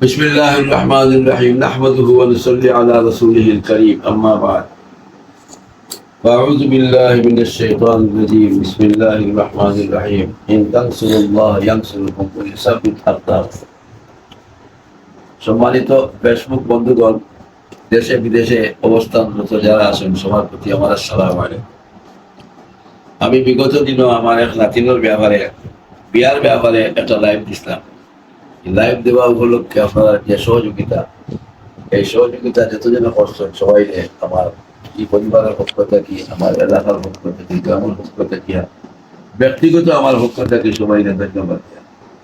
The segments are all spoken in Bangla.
بسم الله الرحمن الرحيم نحمده ونصلي على رسوله الكريم أما بعد فأعوذ بالله من الشيطان الرجيم بسم الله الرحمن الرحيم إن تنصروا الله ينصركم ويثبت أقدامكم সম্মানিত ফেসবুক বন্ধুগণ দেশে বিদেশে অবস্থানরত যারা আছেন সবার প্রতি আমার আসসালাম আলাইকুম আমি বিগত দিনও আমার এক নাতিনোর ব্যাপারে বিয়ার ব্যাপারে একটা লাইভ দিছিলাম লাইভ দেওয়া উপলক্ষে আপনারা যে সহযোগিতা, এই সহযোগিতা যতজন করছেন সবাই আমার এই পরিবারের পক্ষ থেকে, আমার এলাকার পক্ষ থেকে, গ্রামের পক্ষ থেকে, ব্যক্তিগত আমার পক্ষ থেকে সবাই ধন্যবাদ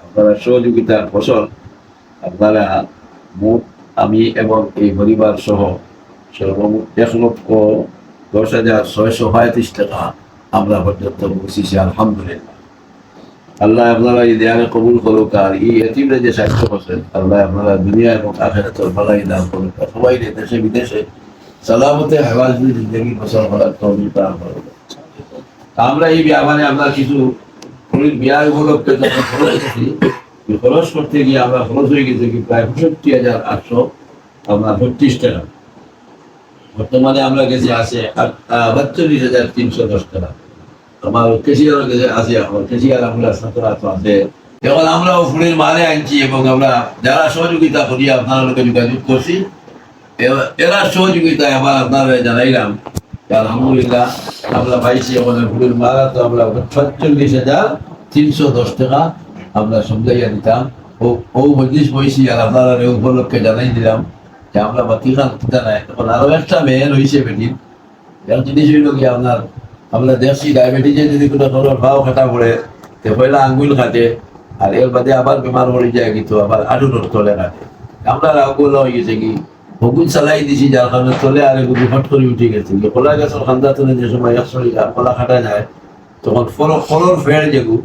আপনারা সহযোগিতার ফসল, আপনারা মোট আমি এবং এই পরিবার সহ সর্বমোট এক লক্ষ দশ হাজার ছয়শো পঁয়ত্রিশ টাকা আমরা পর্যন্ত পৌঁছেছি, আলহামদুলিল্লাহ। আল্লাহ আপনারা এই দেয়ালে কবুল করুক আর এই এতিমরা যে সাহায্য করছেন, আল্লাহ আপনারা দুনিয়া এবং আখেরাতের ভালাই দান করুক। সবাই দেশে, বিদেশে সালামতে হেওয়াজ জিন্দগি ফসল করার তৌফিক দান করুক। আমরা এই ব্যাপারে আমরা কিছু বিয়ার উপলক্ষে যখন খরচ করছি খরচ করতে গিয়ে আমরা খরচ হয়ে গেছে কি প্রায় পঁয়ষট্টি হাজার আটশো আপনার বত্রিশ টাকা। বর্তমানে আমরা গেছি আছে আটচল্লিশ হাজার তিনশো দশ টাকা। আমার কেশিয়ার কাছে আছে, আমার কেশিয়ার আমরা সাঁতরা তো আছে। এখন আমরাও ফুলের মালে আনছি এবং আমরা যারা সহযোগিতা করি, আপনার লোকে যোগাযোগ করছি। এরা সহযোগিতায় আবার আপনারা জানাইলাম আলহামদুলিল্লাহ আমরা পাইছি আমাদের ফুলের মালা, তো আমরা ছচল্লিশ হাজার তিনশো দশ টাকা আমরা সমঝাইয়া দিতাম। ও ও মজলিস বইছি আর আপনারা উপলক্ষে জানাই দিলাম যে আমরা বাতি খান কিতা এখন আরও একটা মেয়ে রয়েছে বেটির। এক জিনিস হইল কি আপনার আমরা দেখছি ডায়াবেটিসে যদি কোনো ধরনের ভাও খাটা পড়ে, তো পয়লা আঙ্গুল কাটে আর এর বাদে আবার বেমার পড়ে যায় কিন্তু আবার আডুনোর তলে কাটে আমরা আঙ্গুল হয়ে গেছে কি হগুন চালাই দিছি, যার কারণে তলে আর এগুলো হট করে উঠে গেছে। কি কলা গাছের খান্দা তুলে যে সময় একশো কলা কাটা যায়, তখন ফল ফলর ফের যেগু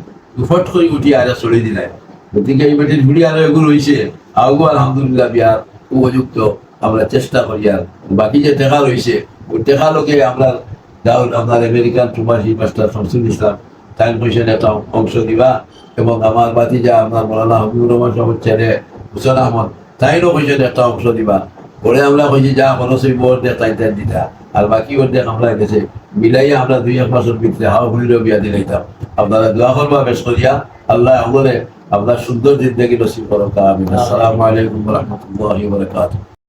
ফট করে উঠি আর চলে দিলাই গতিকে এই বেটির ভিড়ি আর এগুলো রয়েছে আগু আলহামদুলিল্লাহ বিয়ার উপযুক্ত। আমরা চেষ্টা করি আর। বাকি যে টেকা রয়েছে, ওই টেকা লোকে আমরা দাউদ, আপনার আমেরিকান প্রবাসী মাস্টার শামসুল ইসলাম তাই পয়সার একটা অংশ দিবা এবং আমার বাতি যা আপনার মৌলানা হবিবুর রহমান সাহেবের ছেলে হুসেন আহমদ, তাইরও পয়সার একটা অংশ দিবা পরে আমরা কইছি, যা হইব ওর দেখ, তাই তাই দিতা। আর বাকি ওর দেখ আমরা গেছে মিলাইয়া আমরা দুই, এক মাসের ভিতরে হাওয়া হুলিরও বিয়া দিলাইতাম আপনারা দোয়া করবা, বেশ করিয়া। আল্লাহ আমাদের আপনার সুন্দর জিন্দগি নসিব করো আমিন। আসসালামু আলাইকুম রহমতুল্লাহি বারাকাতুহু।